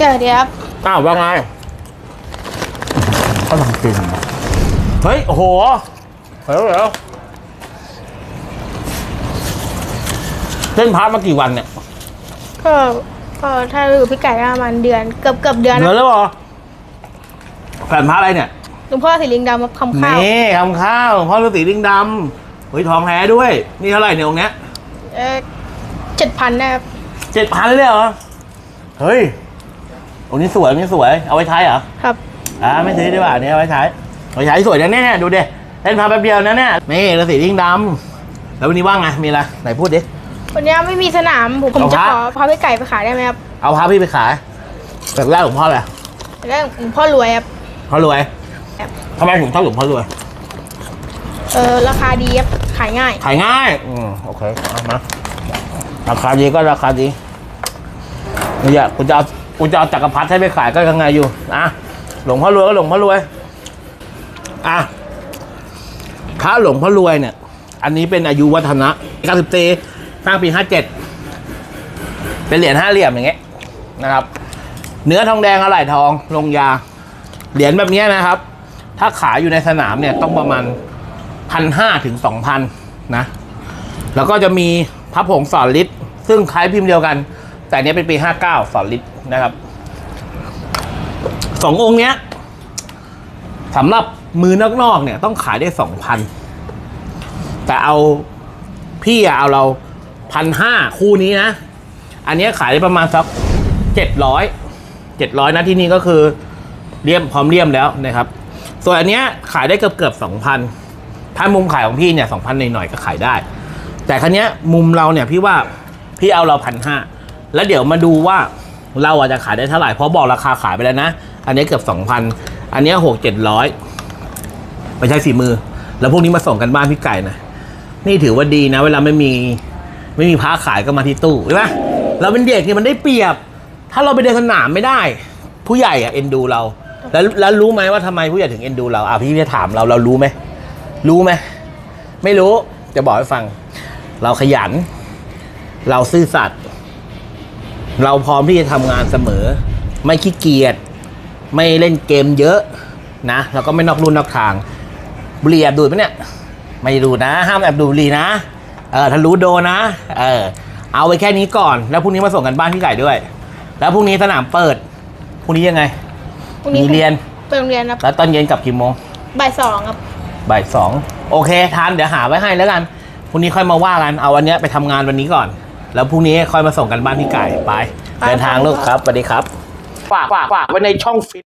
เดี๋ยวเดี๋ยวครับอ้าวว่าไงก็ลองกินเฮ้ย โอ้โหเดี๋ยวเดี๋ยวเล่นพาร์ทมากี่วันเนี่ยก็ก็ถ้าอยู่พี่ไก่ก็ประมาณเดือนเกือบเกือบเดือนเดือนนะแล้วเหรอแผ่นพาร์ทอะไรเนี่ย หลวงพ่อสีลิงดำมาคำข้าวนี่ทำข้าวพ่อฤาษีลิงดำเฮ้ยทองแท้ด้วย นี่เท่าไหร่เนี่ยองค์เนี้ยเออเจ็ดพันนะครับเจ็ดพันเลยเหรอ เฮ้ย องค์นี้สวยองค์นี้สวย เอาไว้ใช้เหรอ ครับ อ่าไม่ซื้อดีกว่าอันนี้เอาไว้ใช้เอาไว้ใช้สวยนะเนี่ยดูดิเล่นพาแป๊บเดียวนะเนี่ยนี่ฤาษีลิงดำแล้ววันนี้ว่างไงมีอะไรไหนพูดดิ วันนี้ไม่มีสนามผมผมเอาจะพระขอพาพี่ไก่ไปขายได้ไหมครับเอาพาพี่ไปขายแบบแรกหลวงพ่อเลยแล้วหลวงพ่อรวยครับ พ่อรวยครับ ทำไมถึงชอบหลวงพ่อรวยเออราคาดีครับขายง่าย ขายง่ายอืมโอเคเอามาราคาดีก็ราคาดีเนี่ยกูจะเอา กูจะเอาจักรพรรดิให้ไปขายก็ยังไงอยู่อะหลวงพ่อรวยก็หลวงพ่อรวยอะพระหลวงพ่อรวยเนี่ย อันนี้เป็นอายุวัฒนะ90ปีสร้างปี57เป็นเหรียญห้าเหลี่ยมอย่างเงี้ยนะครับ เนื้อทองแดงอะไหล่ทองลงยา เหรียญแบบนี้นะครับ ถ้าขายอยู่ในสนามเนี่ยต้องประมาณพันห้าถึงสองพันนะ แล้วก็จะมีพระผงสอนลิตรซึ่งคล้ายพิมพ์เดียวกัน แต่อันเนี้ยเป็นปีห้าเก้าสอนลิตรนะครับสององค์เนี้ยสำหรับมือนอกๆเนี่ยต้องขายได้สองพันแต่เอาพี่อะเอาเราพันห้าคู่นี้นะ อันเนี้ยขายได้ประมาณสักเจ็ดร้อยเจ็ดร้อยนะที่นี่ก็คือเลี่ยมพร้อมเลี่ยมแล้วนะครับ ส่วนอันเนี้ยขายได้เกือบเกือบสองพันถ้ามุมขายของพี่เนี่ยสองพันหน่อยๆก็ขายได้ แต่ครั้นี้ยมุมเราเนี่ยพี่ว่าพี่เอาเราพันห้า แล้วเดี๋ยวมาดูว่าเราอาจจะขายได้เท่าไหร่ เพราะบอกราคาขายไปแล้วนะ อันนี้เกือบสองพันอันนี้หกเจ็ดร้อยไปใช้ฝีมือ แล้วพวกนี้มาส่งกันบ้านพี่ไก่นะ นี่ถือว่าดีนะ เวลาไม่มีไม่มีพ้าขายก็มาที่ตู้ใช่ไหมเราเป็นเด็กเนี่ยมันได้เปรียบ ถ้าเราไปเดินสนามไม่ได้ ผู้ใหญ่อะเอ็นดูเรา แล้วแล้วรู้ไหมว่าทำไมผู้ใหญ่ถึงเอ็นดูเราอะพี่จะถามเราเรารู้ไหมรู้ไหมไม่รู้จะบอกให้ฟัง เราขยัน เราซื่อสัตย์ เราพร้อมที่จะทำงานเสมอ ไม่ขี้เกียจไม่เล่นเกมเยอะนะแล้วก็ไม่นอกรุ่นนอกทางบุหรี่แอบดูดไหมเนี่ยไม่ดูดนะ ห้ามแอบดูดบุหรี่นะเออถ้ารู้โดนนะเออเอาไว้แค่นี้ก่อน แล้วพรุ่งนี้มาส่งกันบ้านพี่ไก่ด้วย แล้วพรุ่งนี้สนามเปิดพรุ่งนี้ยังไงพรุ่งมีนี้เรียนไปโรงเรียนครับแล้วตอนเย็นกลับกี่โมงบ่ายสองครับ บ่ายสองโอเคทานเดี๋ยวหาไว้ให้แล้วกันพรุ่งนี้ค่อยมาว่ากันเอาวันเนี้ยไปทำงานวันนี้ก่อน แล้วพรุ่งนี้ค่อยมาส่งกันบ้านพี่ไก่ไปไป เดินทางลูกครับสวัสดีครับฝากฝากฝากไว้ในช่องฟิต